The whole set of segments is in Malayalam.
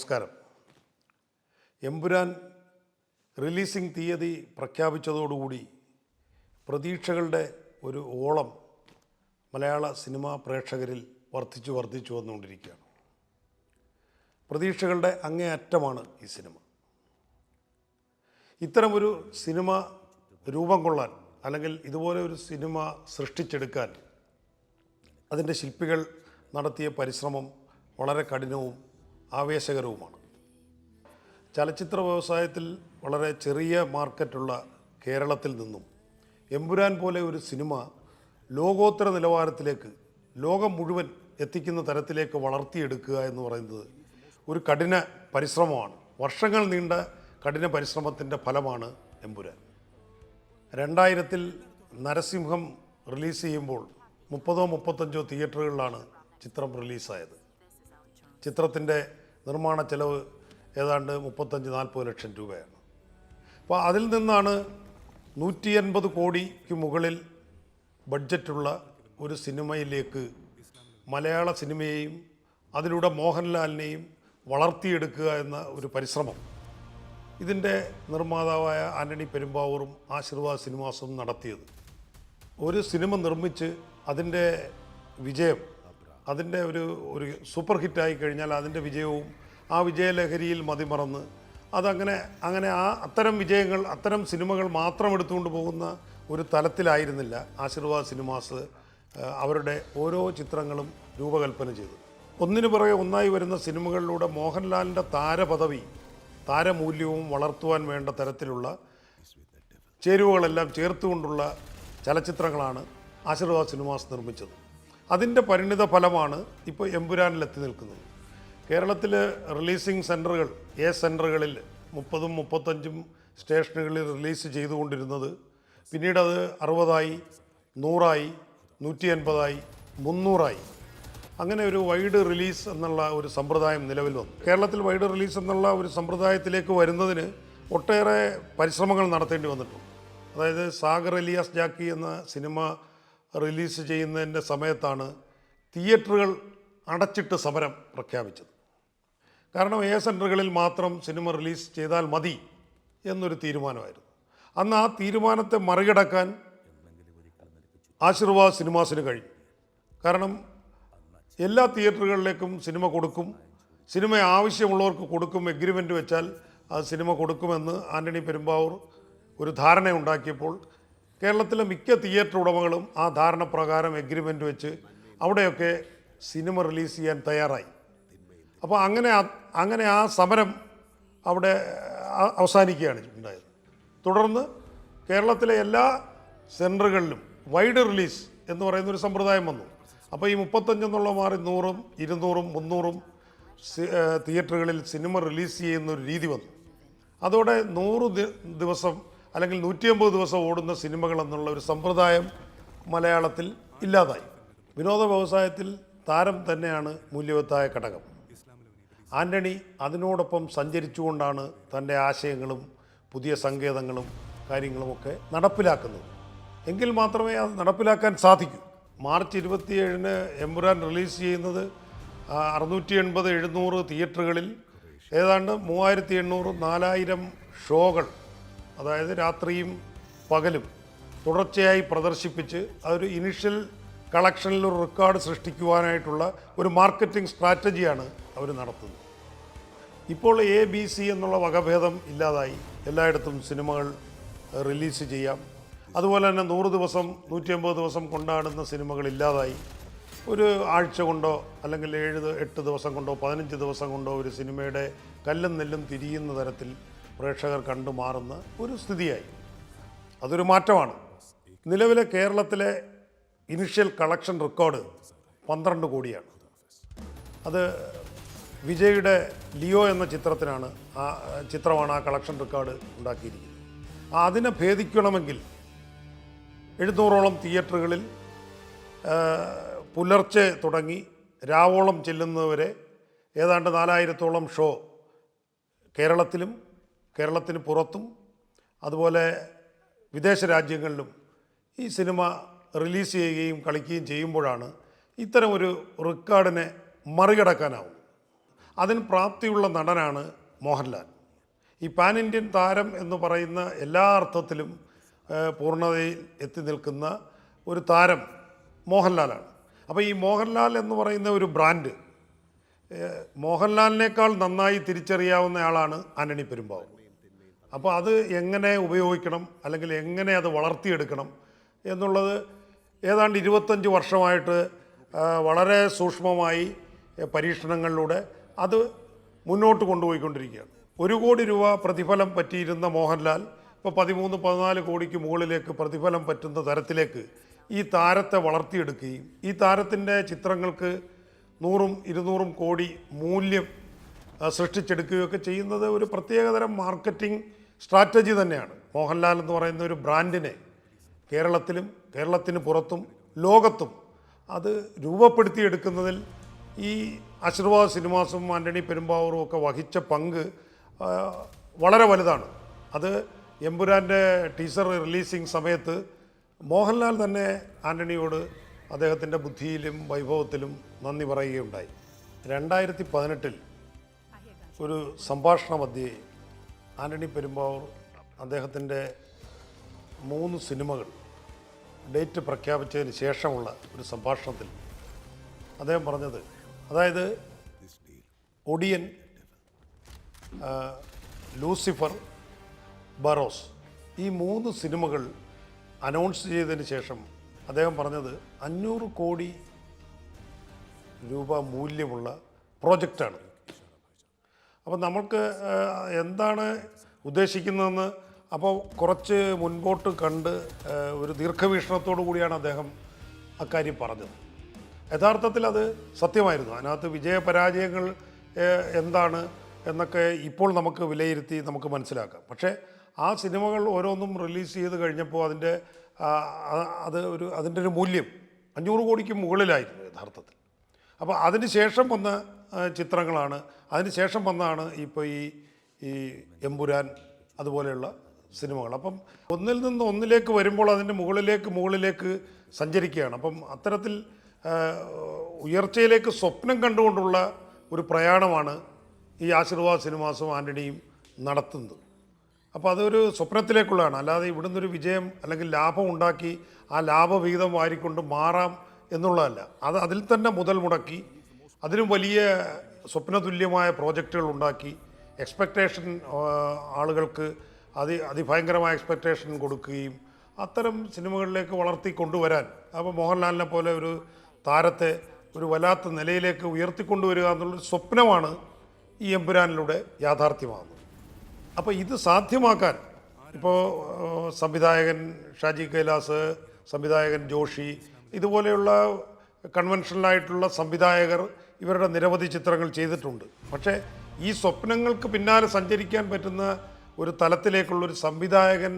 നമസ്കാരം. എമ്പുരാൻ റിലീസിംഗ് തീയതി പ്രഖ്യാപിച്ചതോടുകൂടി പ്രതീക്ഷകളുടെ ഒരു ഓളം മലയാള സിനിമാ പ്രേക്ഷകരിൽ വർദ്ധിച്ചു വർദ്ധിച്ചു വന്നുകൊണ്ടിരിക്കുകയാണ്. പ്രതീക്ഷകളുടെ അങ്ങേയറ്റമാണ് ഈ സിനിമ. ഇത്തരമൊരു സിനിമ രൂപം കൊള്ളാൻ അല്ലെങ്കിൽ ഇതുപോലെ ഒരു സിനിമ സൃഷ്ടിച്ചെടുക്കാൻ അതിന്റെ ശില്പികൾ നടത്തിയ പരിശ്രമം വളരെ കഠിനവും ആവേശകരവുമാണ്. ചലച്ചിത്ര വ്യവസായത്തിൽ വളരെ ചെറിയ മാർക്കറ്റുള്ള കേരളത്തിൽ നിന്നും എമ്പുരാൻ പോലെ ഒരു സിനിമ ലോകോത്തര നിലവാരത്തിലേക്ക് ലോകം മുഴുവൻ എത്തിക്കുന്ന തരത്തിലേക്ക് വളർത്തിയെടുക്കുക എന്ന് പറയുന്നത് ഒരു കഠിന പരിശ്രമമാണ്. വർഷങ്ങൾ നീണ്ട കഠിന പരിശ്രമത്തിന്റെ ഫലമാണ് എമ്പുരാൻ. രണ്ടായിരത്തിൽ നരസിംഹം റിലീസ് ചെയ്യുമ്പോൾ മുപ്പതോ മുപ്പത്തഞ്ചോ തിയേറ്ററുകളിലാണ് ചിത്രം റിലീസായത്. ചിത്രത്തിന്റെ നിർമ്മാണ ചെലവ് ഏതാണ്ട് മുപ്പത്തഞ്ച് നാൽപ്പത് ലക്ഷം രൂപയാണ്. അപ്പോൾ അതിൽ നിന്നാണ് നൂറ്റി എൺപത് കോടിക്ക് മുകളിൽ ബഡ്ജറ്റുള്ള ഒരു സിനിമയിലേക്ക് മലയാള സിനിമയെയും അതിലൂടെ മോഹൻലാലിനെയും വളർത്തിയെടുക്കുക എന്ന ഒരു പരിശ്രമം ഇതിന്റെ നിർമ്മാതാവായ ആന്റണി പെരുമ്പാവൂറും ആശീർവാദ് സിനിമാസും നടത്തിയത്. ഒരു സിനിമ നിർമ്മിച്ച് അതിന്റെ വിജയം അതിന്റെ ഒരു ഒരു സൂപ്പർ ഹിറ്റായി കഴിഞ്ഞാൽ അതിന്റെ വിജയവും ആ വിജയലഹരിയിൽ മതിമറന്ന് അതങ്ങനെ അങ്ങനെ ആ അത്തരം വിജയങ്ങൾ അത്തരം സിനിമകൾ മാത്രം എടുത്തുകൊണ്ട് പോകുന്ന ഒരു തലത്തിലായിരുന്നില്ല ആശീർവാദ് സിനിമാസ് അവരുടെ ഓരോ ചിത്രങ്ങളും രൂപകൽപ്പന ചെയ്തു ഒന്നിനു പുറകെ ഒന്നായി വരുന്ന സിനിമകളിലൂടെ മോഹൻലാലിന്റെ താരപദവി താരമൂല്യവും വളർത്തുവാൻ വേണ്ട തരത്തിലുള്ള ചേരുവകളെല്ലാം ചേർത്തുകൊണ്ടുള്ള ചലച്ചിത്രങ്ങളാണ് ആശീർവാദ് സിനിമാസ് നിർമ്മിച്ചത്. അതിന്റെ പരിണിത ഫലമാണ് ഇപ്പോൾ എമ്പുരാനിലെത്തി നിൽക്കുന്നത്. കേരളത്തിൽ റിലീസിംഗ് സെന്ററുകൾ എ സെന്ററുകളിൽ മുപ്പതും മുപ്പത്തഞ്ചും സ്റ്റേഷനുകളിൽ റിലീസ് ചെയ്തുകൊണ്ടിരുന്നത് പിന്നീട് അത് അറുപതായി നൂറായി നൂറ്റി അൻപതായി മുന്നൂറായി. അങ്ങനെ ഒരു വൈഡ് റിലീസ് എന്നുള്ള ഒരു സമ്പ്രദായം നിലവിൽ വന്നു. കേരളത്തിൽ വൈഡ് റിലീസ് എന്നുള്ള ഒരു സമ്പ്രദായത്തിലേക്ക് വരുന്നതിന് ഒട്ടേറെ പരിശ്രമങ്ങൾ നടത്തേണ്ടി വന്നിട്ടുണ്ട്. അതായത് സാഗർ എലിയാസ് ജാക്കി എന്ന സിനിമ റിലീസ് ചെയ്യുന്നതിന്റെ സമയത്താണ് തിയേറ്ററുകൾ അടച്ചിട്ട് സമരം പ്രഖ്യാപിച്ചത്. കാരണം എ സെന്ററുകളിൽ മാത്രം സിനിമ റിലീസ് ചെയ്താൽ മതി എന്നൊരു തീരുമാനമായിരുന്നു. അന്ന് ആ തീരുമാനത്തെ മറികടക്കാൻ ആശീർവാദ് സിനിമാസിന് കഴിഞ്ഞു കാരണം എല്ലാ തിയേറ്ററുകളിലേക്കും സിനിമ കൊടുക്കും. സിനിമ ആവശ്യമുള്ളവർക്ക് കൊടുക്കും എഗ്രിമെന്റ് വെച്ചാൽ ആ സിനിമ കൊടുക്കുമെന്ന് ആന്റണി പെരുമ്പാവൂർ ഒരു ധാരണ ഉണ്ടാക്കിയപ്പോൾ കേരളത്തിലെ മിക്ക തിയേറ്റർ ഉടമകളും ആ ധാരണ പ്രകാരം എഗ്രിമെന്റ് വെച്ച് അവിടെയൊക്കെ സിനിമ റിലീസ് ചെയ്യാൻ തയ്യാറായി. അപ്പോൾ അങ്ങനെ അങ്ങനെ ആ സമരം അവിടെ അവസാനിക്കുകയാണ് ഉണ്ടായത്. തുടർന്ന് കേരളത്തിലെ എല്ലാ സെന്ററുകളിലും വൈഡ് റിലീസ് എന്ന് പറയുന്ന ഒരു സമ്പ്രദായം വന്നു. അപ്പോൾ ഈ മുപ്പത്തഞ്ചെന്നുള്ള മാറി നൂറും ഇരുന്നൂറും മുന്നൂറും തിയേറ്ററുകളിൽ സിനിമ റിലീസ് ചെയ്യുന്ന ഒരു രീതി വന്നു. അതോടെ നൂറ് ദിവസം അല്ലെങ്കിൽ നൂറ്റി അമ്പത് ദിവസം ഓടുന്ന സിനിമകൾ എന്നുള്ള ഒരു സമ്പ്രദായം മലയാളത്തിൽ ഇല്ലാതായി. വിനോദ വ്യവസായത്തിൽ താരം തന്നെയാണ് മൂല്യവത്തായ ഘടകം. ആന്റണി അതിനോടൊപ്പം സഞ്ചരിച്ചുകൊണ്ടാണ് തന്റെ ആശയങ്ങളും പുതിയ സങ്കേതങ്ങളും കാര്യങ്ങളുമൊക്കെ നടപ്പിലാക്കുന്നത്. എങ്കിൽ മാത്രമേ അത് നടപ്പിലാക്കാൻ സാധിക്കൂ. മാർച്ച് ഇരുപത്തിയേഴിന് എമ്പുരാൻ റിലീസ് ചെയ്യുന്നത് അറുന്നൂറ്റി എൺപത് എഴുന്നൂറ് തിയേറ്ററുകളിൽ ഏതാണ്ട് മൂവായിരത്തി എണ്ണൂറ് നാലായിരം ഷോകൾ അതായത് രാത്രിയും പകലും തുടർച്ചയായി പ്രദർശിപ്പിച്ച് അതൊരു ഇനിഷ്യൽ കളക്ഷനിൽ ഒരു റെക്കോർഡ് സൃഷ്ടിക്കുവാനായിട്ടുള്ള ഒരു മാർക്കറ്റിംഗ് സ്ട്രാറ്റജിയാണ് അവർ നടത്തുന്നത്. ഇപ്പോൾ എ ബി സി എന്നുള്ള വകഭേദം ഇല്ലാതായി. എല്ലായിടത്തും സിനിമകൾ റിലീസ് ചെയ്യാം. അതുപോലെ തന്നെ നൂറ് ദിവസം നൂറ്റി അമ്പത് ദിവസം കൊണ്ടാടുന്ന സിനിമകൾ ഇല്ലാതായി. ഒരു ആഴ്ച കൊണ്ടോ അല്ലെങ്കിൽ ഏഴ് എട്ട് ദിവസം കൊണ്ടോ പതിനഞ്ച് ദിവസം കൊണ്ടോ ഒരു സിനിമയുടെ കല്ലും നെല്ലും തിരിയുന്ന തരത്തിൽ പ്രേക്ഷകർ കണ്ടു മാറുന്ന ഒരു സ്ഥിതിയായി. അതൊരു മാറ്റമാണ്. നിലവിലെ കേരളത്തിലെ ഇനിഷ്യൽ കളക്ഷൻ റെക്കോർഡ് പന്ത്രണ്ട് കോടിയാണ്. അത് വിജയുടെ ലിയോ എന്ന ചിത്രത്തിനാണ് ആ ചിത്രമാണ് ആ കളക്ഷൻ റെക്കോർഡ് ഉണ്ടാക്കിയിരിക്കുന്നത്. അതിനെ ഭേദിക്കണമെങ്കിൽ എഴുന്നൂറോളം തിയേറ്ററുകളിൽ പുലർച്ചെ തുടങ്ങി രാവോളം ചെല്ലുന്നവരെ ഏതാണ്ട് നാലായിരത്തോളം ഷോ കേരളത്തിലും കേരളത്തിന് പുറത്തും അതുപോലെ വിദേശ രാജ്യങ്ങളിലും ഈ സിനിമ റിലീസ് ചെയ്യുകയും കളിക്കുകയും ചെയ്യുമ്പോഴാണ് ഇത്തരം ഒരു റെക്കോർഡിനെ മറികടക്കാനാവും. അതിന് പ്രാപ്തിയുള്ള നടനാണ് മോഹൻലാൽ. ഈ പാൻ ഇന്ത്യൻ താരം എന്ന് പറയുന്ന എല്ലാ അർത്ഥത്തിലും പൂർണതയിൽ എത്തി നിൽക്കുന്ന ഒരു താരം മോഹൻലാലാണ്. അപ്പോൾ ഈ മോഹൻലാൽ എന്ന് പറയുന്ന ഒരു ബ്രാൻഡ് മോഹൻലാലിനേക്കാൾ നന്നായി തിരിച്ചറിയാവുന്ന ആളാണ് ആന്റണി പെരുമ്പാവൂർ. അപ്പോൾ അത് എങ്ങനെ ഉപയോഗിക്കണം? അല്ലെങ്കിൽ എങ്ങനെ അത് വളർത്തിയെടുക്കണം? എന്നുള്ളത് ഏതാണ്ട് ഇരുപത്തഞ്ച് വർഷമായിട്ട് വളരെ സൂക്ഷ്മമായി പരീക്ഷണങ്ങളിലൂടെ അത് മുന്നോട്ട് കൊണ്ടുപോയിക്കൊണ്ടിരിക്കുകയാണ്. ഒരു കോടി രൂപ പ്രതിഫലം പറ്റിയിരുന്ന മോഹൻലാൽ ഇപ്പോൾ പതിമൂന്ന് പതിനാല് കോടിക്ക് മുകളിലേക്ക് പ്രതിഫലം പറ്റുന്ന തരത്തിലേക്ക് ഈ താരത്തെ വളർത്തിയെടുക്കുകയും ഈ താരത്തിന്റെ ചിത്രങ്ങൾക്ക് നൂറും ഇരുന്നൂറും കോടി മൂല്യം സൃഷ്ടിച്ചെടുക്കുകയൊക്കെ ചെയ്യുന്നത് ഒരു പ്രത്യേകതരം മാർക്കറ്റിംഗ് സ്ട്രാറ്റജി തന്നെയാണ്. മോഹൻലാൽ എന്ന് പറയുന്ന ഒരു ബ്രാൻഡിനെ കേരളത്തിലും കേരളത്തിന് പുറത്തും ലോകത്തും അത് രൂപപ്പെടുത്തിയെടുക്കുന്നതിൽ ഈ ആശീർവാദ് സിനിമാസും ആന്റണി പെരുമ്പാവൂറും ഒക്കെ വഹിച്ച പങ്ക് വളരെ വലുതാണ്. അത് എമ്പുരാന്റെ ടീസർ റിലീസിങ് സമയത്ത് മോഹൻലാൽ തന്നെ ആന്റണിയോട് അദ്ദേഹത്തിന്റെ ബുദ്ധിയിലും വൈഭവത്തിലും നന്ദി പറയുകയുണ്ടായി. രണ്ടായിരത്തി പതിനെട്ടിൽ ഒരു സംഭാഷണ മധ്യേ ആന്റണി പെരുമ്പാവൂർ അദ്ദേഹത്തിന്റെ മൂന്ന് സിനിമകൾ ഡേറ്റ് പ്രഖ്യാപിച്ചതിന് ശേഷമുള്ള ഒരു സംഭാഷണത്തിൽ അദ്ദേഹം പറഞ്ഞത് അതായത് ഒടിയൻ ലൂസിഫർ ബറോസ് ഈ മൂന്ന് സിനിമകൾ അനൗൺസ് ചെയ്തതിന് ശേഷം അദ്ദേഹം പറഞ്ഞത് അഞ്ഞൂറ് കോടി രൂപ മൂല്യമുള്ള പ്രോജക്റ്റാണ്. അപ്പോൾ നമ്മൾക്ക് എന്താണ് ഉദ്ദേശിക്കുന്നതെന്ന് അപ്പോൾ കുറച്ച് മുൻപോട്ട് കണ്ട് ഒരു ദീർഘവീക്ഷണത്തോടു കൂടിയാണ് അദ്ദേഹം അക്കാര്യം പറഞ്ഞത്. യഥാർത്ഥത്തിൽ അത് സത്യമായിരുന്നു. അതിനകത്ത് വിജയപരാജയങ്ങൾ എന്താണ് എന്നൊക്കെ ഇപ്പോൾ നമുക്ക് വിലയിരുത്തി നമുക്ക് മനസ്സിലാക്കാം. പക്ഷേ ആ സിനിമകൾ ഓരോന്നും റിലീസ് ചെയ്ത് കഴിഞ്ഞപ്പോൾ അതിന്റെ അത് ഒരു അതിന്റെ ഒരു മൂല്യം അഞ്ഞൂറ് കോടിക്ക് മുകളിലായിരുന്നു യഥാർത്ഥത്തിൽ. അപ്പോൾ അതിന് ശേഷം വന്ന ചിത്രങ്ങളാണ്. അതിന് ശേഷം വന്നാണ് ഇപ്പോൾ ഈ ഈ എമ്പുരാൻ അതുപോലെയുള്ള സിനിമകൾ. അപ്പം ഒന്നിൽ നിന്ന് ഒന്നിലേക്ക് വരുമ്പോൾ അതിന്റെ മുകളിലേക്ക് മുകളിലേക്ക് സഞ്ചരിക്കുകയാണ്. അപ്പം അത്തരത്തിൽ ഉയർച്ചയിലേക്ക് സ്വപ്നം കണ്ടുകൊണ്ടുള്ള ഒരു പ്രയാണമാണ് ഈ ആശീർവാദ് സിനിമാസും ആന്റണിയും നടത്തുന്നത്. അപ്പോൾ അതൊരു സ്വപ്നത്തിലേക്കുള്ളതാണ്. അല്ലാതെ ഇവിടുന്ന് ഒരു വിജയം അല്ലെങ്കിൽ ലാഭം ഉണ്ടാക്കി ആ ലാഭവിഹിതം വാരിക്കൊണ്ട് മാറാം എന്നുള്ളതല്ല. അത് അതിൽ തന്നെ മുതൽ മുടക്കി അതിനും വലിയ സ്വപ്നതുല്യമായ പ്രോജക്റ്റുകൾ ഉണ്ടാക്കി എക്സ്പെക്റ്റേഷൻ ആളുകൾക്ക് അതി അതിഭയങ്കരമായ എക്സ്പെക്റ്റേഷൻ കൊടുക്കുകയും അത്തരം സിനിമകളിലേക്ക് വളർത്തി കൊണ്ടുവരാൻ. അപ്പോൾ മോഹൻലാലിനെ പോലെ ഒരു താരത്തെ ഒരു വല്ലാത്ത നിലയിലേക്ക് ഉയർത്തിക്കൊണ്ടുവരിക എന്നുള്ളൊരു സ്വപ്നമാണ് ഈ എമ്പുരാനിലൂടെ യാഥാർത്ഥ്യമാകുന്നത്. അപ്പോൾ ഇത് സാധ്യമാക്കാൻ ഇപ്പോൾ സംവിധായകൻ ഷാജി കൈലാസ് സംവിധായകൻ ജോഷി ഇതുപോലെയുള്ള കൺവെൻഷനലായിട്ടുള്ള സംവിധായകർ ഇവരുടെ നിരവധി ചിത്രങ്ങൾ ചെയ്തിട്ടുണ്ട്. പക്ഷേ ഈ സ്വപ്നങ്ങൾക്ക് പിന്നാലെ സഞ്ചരിക്കാൻ പറ്റുന്ന ഒരു തലത്തിലേക്കുള്ളൊരു സംവിധായകൻ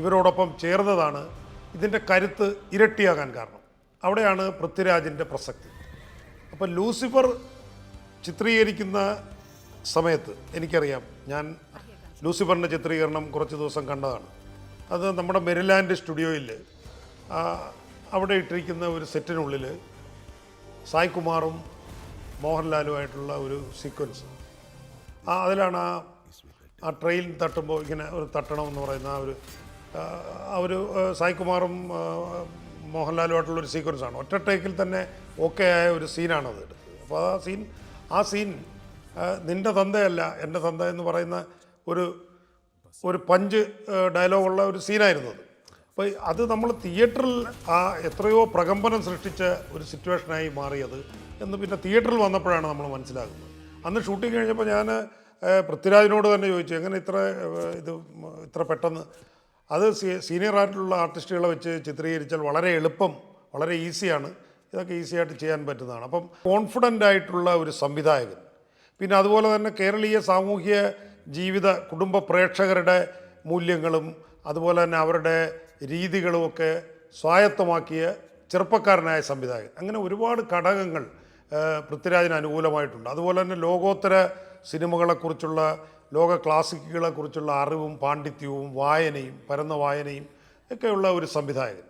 ഇവരോടൊപ്പം ചേർന്നതാണ്. ഇതിന്റെ കരുത്ത് ഇരട്ടിയാകാൻ കാരണം. അവിടെയാണ് പൃഥ്വിരാജിന്റെ പ്രസക്തി. അപ്പോൾ ലൂസിഫർ ചിത്രീകരിക്കുന്ന സമയത്ത് എനിക്കറിയാം ഞാൻ ലൂസിഫറിന്റെ ചിത്രീകരണം കുറച്ച് ദിവസം കണ്ടതാണ്. അത് നമ്മുടെ മെരിലാൻഡ് സ്റ്റുഡിയോയിൽ അവിടെ ഇട്ടിരിക്കുന്ന ഒരു സെറ്റിനുള്ളിൽ സായ് കുമാറും മോഹൻലാലുമായിട്ടുള്ള ഒരു സീക്വൻസ് ആ അതിലാണ് ആ ആ ട്രെയിൻ തട്ടുമ്പോൾ ഇങ്ങനെ ഒരു തട്ടണം എന്ന് പറയുന്ന ആ ഒരു ആ, ഒരു സായ്കുമാറും മോഹൻലാലുമായിട്ടുള്ള ഒരു സീക്വൻസാണ് ഒറ്റ ടേക്കിൽ തന്നെ ഓക്കെ ആയ ഒരു സീനാണ് അത് എടുത്തത്. അപ്പോൾ ആ സീൻ ആ സീൻ നിന്റെ തന്തയല്ല എന്റെ തന്ത എന്ന് പറയുന്ന ഒരു ഒരു പഞ്ച് ഡയലോഗുള്ള ഒരു സീനായിരുന്നു അത്. അപ്പോൾ അത് നമ്മൾ തിയേറ്ററിൽ ആ എത്രയോ പ്രകമ്പനം സൃഷ്ടിച്ച ഒരു സിറ്റുവേഷനായി മാറിയത് എന്ന് പിന്നെ തിയേറ്ററിൽ വന്നപ്പോഴാണ് നമ്മൾ മനസ്സിലാകുന്നത്. അന്ന് ഷൂട്ടിംഗ് കഴിഞ്ഞപ്പോൾ ഞാൻ പൃഥ്വിരാജിനോട് തന്നെ ചോദിച്ചു എങ്ങനെ ഇത്ര ഇത് ഇത്ര പെട്ടെന്ന്? അത് സീനിയർ ആയിട്ടുള്ള ആർട്ടിസ്റ്റുകളെ വെച്ച് ചിത്രീകരിച്ചാൽ വളരെ എളുപ്പം വളരെ ഈസിയാണ്. ഇതൊക്കെ ഈസിയായിട്ട് ചെയ്യാൻ പറ്റുന്നതാണ്. അപ്പം കോൺഫിഡന്റ് ആയിട്ടുള്ള ഒരു സംവിധായകൻ. പിന്നെ അതുപോലെ തന്നെ കേരളീയ സാമൂഹ്യ ജീവിത കുടുംബ പ്രേക്ഷകരുടെ മൂല്യങ്ങളും അതുപോലെ തന്നെ അവരുടെ രീതികളുമൊക്കെ സ്വായത്തമാക്കിയ ചെറുപ്പക്കാരനായ സംവിധായകൻ. അങ്ങനെ ഒരുപാട് ഘടകങ്ങൾ പൃഥ്വിരാജിന് അനുകൂലമായിട്ടുണ്ട്. അതുപോലെ തന്നെ ലോകോത്തര സിനിമകളെക്കുറിച്ചുള്ള ലോക ക്ലാസിക്കുകളെക്കുറിച്ചുള്ള അറിവും പാണ്ഡിത്യവും വായനയും പരന്ന വായനയും ഒക്കെയുള്ള ഒരു സംവിധായകൻ.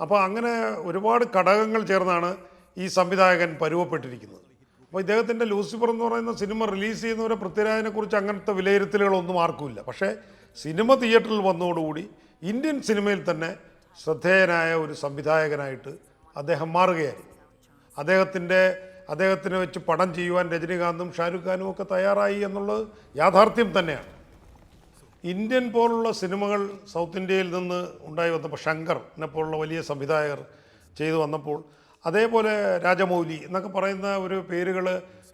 അപ്പോൾ അങ്ങനെ ഒരുപാട് ഘടകങ്ങൾ ചേർന്നാണ് ഈ സംവിധായകൻ പരുവപ്പെട്ടിരിക്കുന്നത്. അപ്പോൾ ഇദ്ദേഹത്തിന്റെ ലൂസിഫർ എന്ന് പറയുന്ന സിനിമ റിലീസ് ചെയ്യുന്നവരെ പൃഥ്വിരാജിനെക്കുറിച്ച് അങ്ങനത്തെ വിലയിരുത്തലുകളൊന്നും ആർക്കുമില്ല. പക്ഷേ സിനിമ തിയേറ്ററിൽ വന്നതോടുകൂടി ഇന്ത്യൻ സിനിമയിൽ തന്നെ ശ്രദ്ധേയനായ ഒരു സംവിധായകനായിട്ട് അദ്ദേഹം മാറുകയായി അദ്ദേഹത്തിന്റെ അദ്ദേഹത്തിനെ വെച്ച് പടം ചെയ്യുവാൻ രജനീകാന്തും ഷാരൂഖ് ഖാനും ഒക്കെ തയ്യാറായി എന്നുള്ളത് യാഥാർത്ഥ്യം തന്നെയാണ്. ഇന്ത്യൻ പോലുള്ള സിനിമകൾ സൗത്ത് ഇന്ത്യയിൽ നിന്ന് ഉണ്ടായി വന്നപ്പോൾ ശങ്കറിനെ പോലുള്ള വലിയ സംവിധായകർ ചെയ്തു വന്നപ്പോൾ അതേപോലെ രാജമൗലി എന്നൊക്കെ പറയുന്ന ഒരു പേരുകൾ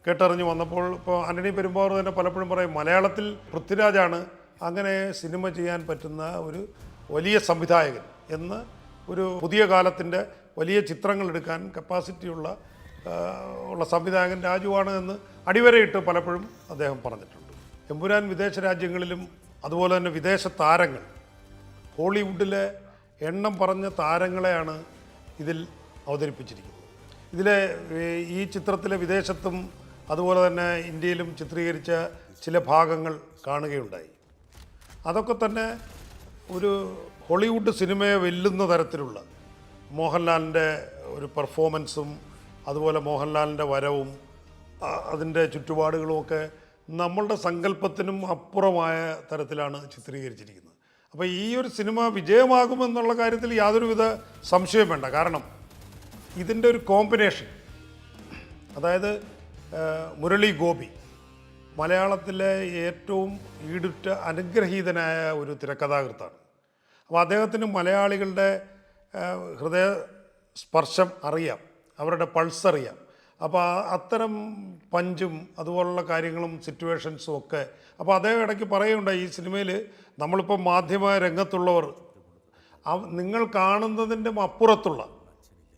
കേട്ടറിഞ്ഞ് വന്നപ്പോൾ ഇപ്പോൾ ആന്റണി പെരുമ്പാവൂർ തന്നെ പലപ്പോഴും പറയും മലയാളത്തിൽ പൃഥ്വിരാജാണ് അങ്ങനെ സിനിമ ചെയ്യാൻ പറ്റുന്ന ഒരു വലിയ സംവിധായകൻ എന്ന് ഒരു പുതിയ കാലത്തിന്റെ വലിയ ചിത്രങ്ങൾ എടുക്കാൻ കപ്പാസിറ്റിയുള്ള ഉള്ള സംവിധായകൻ രാജുവാണ് എന്ന് അടിവരയിട്ട് പലപ്പോഴും അദ്ദേഹം പറഞ്ഞിട്ടുണ്ട്. എമ്പുരാൻ വിദേശ രാജ്യങ്ങളിലും അതുപോലെ തന്നെ വിദേശ താരങ്ങൾ ഹോളിവുഡിലെ എണ്ണം പറഞ്ഞ താരങ്ങളെയാണ് ഇതിൽ അവതരിപ്പിച്ചിരിക്കുന്നത്. ഇതിലെ ഈ ചിത്രത്തിലെ വിദേശത്തും അതുപോലെ തന്നെ ഇന്ത്യയിലും ചിത്രീകരിച്ച ചില ഭാഗങ്ങൾ കാണുകയുണ്ടായി. അതൊക്കെ തന്നെ ഒരു ഹോളിവുഡ് സിനിമയെ വെല്ലുന്ന തരത്തിലുള്ള മോഹൻലാലിന്റെ ഒരു പെർഫോമൻസും അതുപോലെ മോഹൻലാലിന്റെ വരവും അതിന്റെ ചുറ്റുപാടുകളും ഒക്കെ നമ്മളുടെ സങ്കല്പത്തിനും അപ്പുറമായ തരത്തിലാണ് ചിത്രീകരിച്ചിരിക്കുന്നത്. അപ്പോൾ ഈ ഒരു സിനിമ വിജയമാകുമെന്നുള്ള കാര്യത്തിൽ യാതൊരുവിധ സംശയവും വേണ്ട. കാരണം ഇതിന്റെ ഒരു കോമ്പിനേഷൻ അതായത് മുരളി ഗോപി മലയാളത്തിലെ ഏറ്റവും ഈടുറ്റ അനുഗ്രഹീതനായ ഒരു തിരക്കഥാകൃത്താണ്. അപ്പോൾ അദ്ദേഹത്തിന് മലയാളികളുടെ ഹൃദയ സ്പർശം അറിയാം അവരുടെ പൾസ് അറിയാം. അപ്പോൾ അത്തരം പഞ്ചും അതുപോലുള്ള കാര്യങ്ങളും സിറ്റുവേഷൻസും ഒക്കെ അപ്പോൾ അദ്ദേഹം ഇടയ്ക്ക് പറയുന്നുണ്ട് ഈ സിനിമയിൽ നമ്മളിപ്പോൾ മാധ്യമ രംഗത്തുള്ളവർ നിങ്ങൾ കാണുന്നതിന്റെ അപ്പുറത്തുള്ള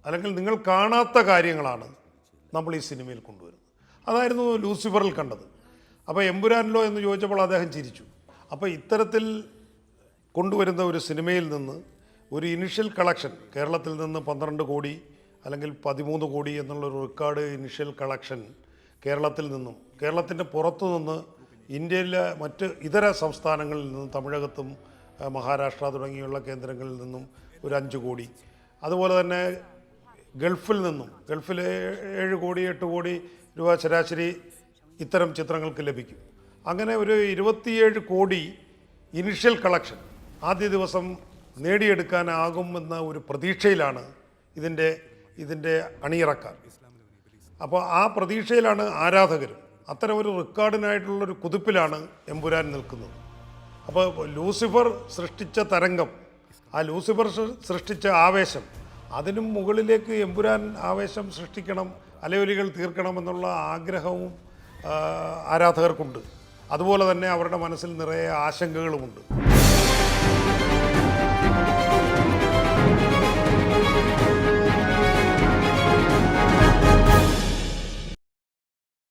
അല്ലെങ്കിൽ നിങ്ങൾ കാണാത്ത കാര്യങ്ങളാണ് നമ്മൾ ഈ സിനിമയിൽ കൊണ്ടുവരുന്നത്. അതായിരുന്നു ലൂസിഫറിൽ കണ്ടത്. അപ്പോൾ എമ്പുരാനിലോ എന്ന് ചോദിച്ചപ്പോൾ അദ്ദേഹം ചിരിച്ചു. അപ്പോൾ ഇത്തരത്തിൽ കൊണ്ടുവരുന്ന ഒരു സിനിമയിൽ നിന്ന് ഒരു ഇനിഷ്യൽ കളക്ഷൻ കേരളത്തിൽ നിന്ന് പന്ത്രണ്ട് കോടി അല്ലെങ്കിൽ പതിമൂന്ന് കോടി എന്നുള്ളൊരു റെക്കോർഡ് ഇനിഷ്യൽ കളക്ഷൻ കേരളത്തിൽ നിന്നും കേരളത്തിന്റെ പുറത്തു നിന്ന് ഇന്ത്യയിലെ മറ്റ് ഇതര സംസ്ഥാനങ്ങളിൽ നിന്നും തമിഴകത്തും മഹാരാഷ്ട്ര തുടങ്ങിയുള്ള കേന്ദ്രങ്ങളിൽ നിന്നും ഒരു അഞ്ച് കോടി. അതുപോലെ തന്നെ ഗൾഫിൽ നിന്നും ഗൾഫിൽ ഏഴ് കോടി എട്ട് കോടി രൂപ ശരാശരി ഇത്തരം ചിത്രങ്ങൾക്ക് ലഭിക്കും. അങ്ങനെ ഒരു ഇരുപത്തിയേഴ് കോടി ഇനിഷ്യൽ കളക്ഷൻ ആദ്യ ദിവസം നേടിയെടുക്കാനാകുമെന്ന ഒരു പ്രതീക്ഷയിലാണ് ഇതിന്റെ ഇതിന്റെ അണിയിറക്കാർ. അപ്പോൾ ആ പ്രതീക്ഷയിലാണ് ആരാധകരും. അത്തരം ഒരു റെക്കോർഡിനായിട്ടുള്ളൊരു കുതിപ്പിലാണ് എമ്പുരാൻ നിൽക്കുന്നത്. അപ്പോൾ ലൂസിഫർ സൃഷ്ടിച്ച തരംഗം ആ ലൂസിഫർ സൃഷ്ടിച്ച ആവേശം അതിനും മുകളിലേക്ക് എമ്പുരാൻ ആവേശം സൃഷ്ടിക്കണം അലയൊലികൾ തീർക്കണമെന്നുള്ള ആഗ്രഹവും ആരാധകർക്കുണ്ട്. അതുപോലെ തന്നെ അവരുടെ മനസ്സിൽ നിറയെ ആശങ്കകളുമുണ്ട്.